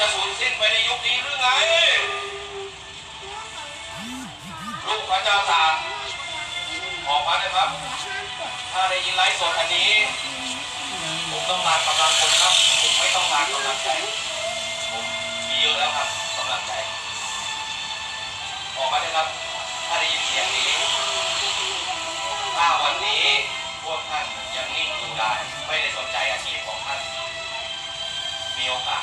จะสูญสิ้นไปในยุคนี้หรือไงลูกพระเจ้าตากออกมาเลยครับ ถ้าได้ยินไลฟ์สดอันนี้ ผมต้องการกำลังคนครับ ผมไม่ต้องการกำลังใจ ผมมีเยอะแล้วครับกำลังใจ ออกมาเลยครับ ถ้าได้ยินเสียงนี้ ถ้าวันนี้พวกท่านยังนิ่งอยู่ได้ ไม่ได้สนใจอาชีพของท่าน มีโอกาส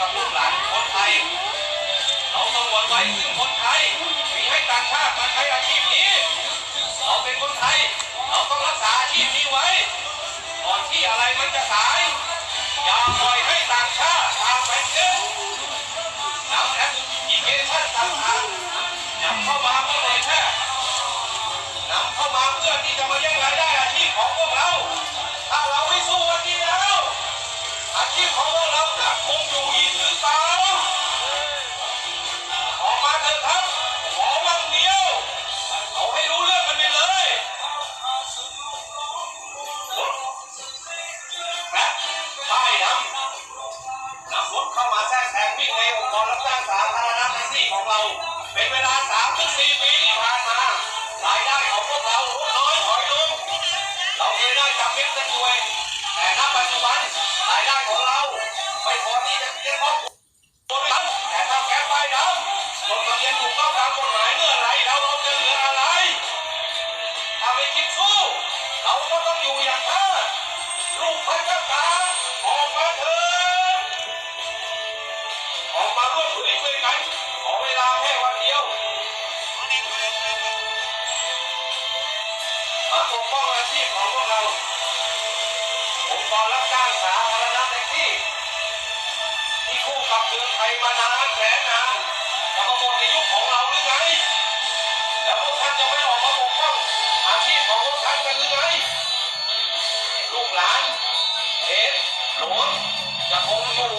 กับลูกหลานคนไทย เราสงวนไว้ซึ่งคนไทยมีให้ต่างชาติมาใช้อาชีพนี้ เราเป็นคนไทย เราต้องรักษาอาชีพนี้ไว้ ก่อนที่อะไรมันจะสาย อย่าปล่อยให้ต่างชาติตามไปเชื่อนำแอปพลิเคชันต่างๆนำเข้ามาเพื่อเลยแค่นำเข้ามาเพื่อที่จะมาแย่งรายได้อาชีพของพวกเรา เข้ามาแทรกแซงวิ่งในองค์กรรับจ้างสาธารณะแท็กซี่ของเรา เป็นเวลา3ถึง4ปีที่ผ่านมารายได้ของพวกเราลดน้อยถอยลงเราเคยได้จำเม็ดกันด้วยแต่ณปัจจุบัน ปกป้องอาชีพของพวกเราองค์กรรับจ้างสาธารณะแท็กซี่ ที่คู่กับเมืองไทยมานานแสนนานจะมาหมดในยุคของเราหรือไง แล้วพวกท่านจะไม่ออกมาปกป้องอาชีพของพวกท่านกันหรือไง ลูกหลานเห็นหลวงจะคงอยู่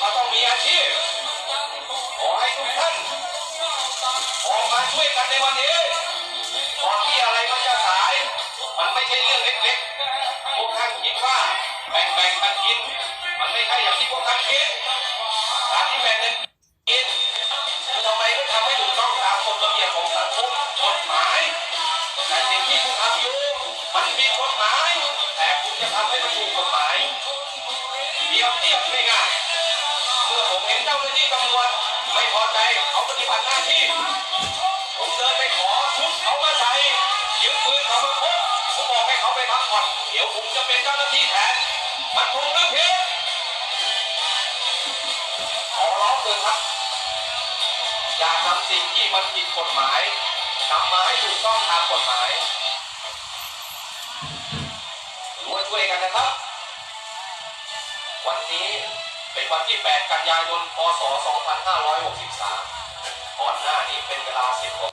ก็ต้องมีอาชีพ ขอให้ทุกท่านออกมาช่วยกันในวันนี้ก่อนที่อะไรมันจะสา มันไม่ใช่เรื่องเล็กๆพวกท่านคิดว่าแบ่งๆกันกิน มันไม่ใช่อย่างที่พวกท่านคิดการที่แบ่งกันกินคือทำไมไม่ทำให้ถูกต้องตามกฎระเบียบของสังคมกฎหมายแต่สิ่งที่คุณทำอยู่มันผิดกฎหมาย แต่คุณจะทำให้มันถูกกฎหมายเดียวเทียบง่ายเมื่อผมเห็นเจ้าหน้าที่ตำรวจไม่พอใจเขาปฏิบัติหน้าที่ผมเดินไปขอชุดเขามาใส่ยืมปืนเขามาพก ยวผมจะเป็นเจ้าหน้าที่แทนมันถูกหรือผิดขอร้องเถิดครับ อย่าทำสิ่งที่มันผิดกฎหมายทำมาให้ถูกต้องตามกฎหมายร่วมช่วยกันนะครับ วันนี้เป็นวันที่ 8 กันยายน พศ 2563 ก่อนหน้านี้เป็นเวลา 10กว่า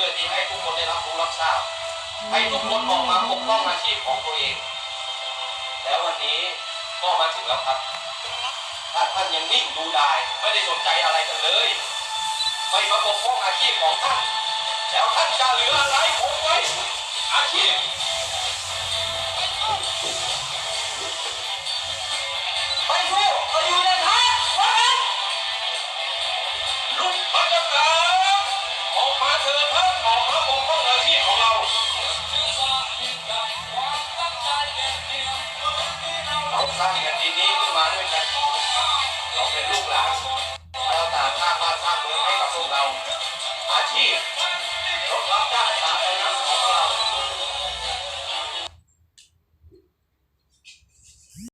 พื่อที่ให้ทุกคนได้รับรู้รับทราบให้ทุกคนออกมาปกป้องอาชีพของตัวเอง แล้ววันนี้ก็มาถึงแล้วครับถ้าท่านยังนิ่งดูดายไม่ได้สนใจอะไรกันเลย ไม่มาปกป้องอาชีพของท่าน แล้วท่านจะเหลืออะไรคงไว้อาชีพ สร้างแผ่นดินนี้ขึ้นมาด้วยกันเราเป็นลูกหลานเราต่างสร้างบ้านสร้างเมืองให้กับพวกเรา อาชีพรถรับจ้างสา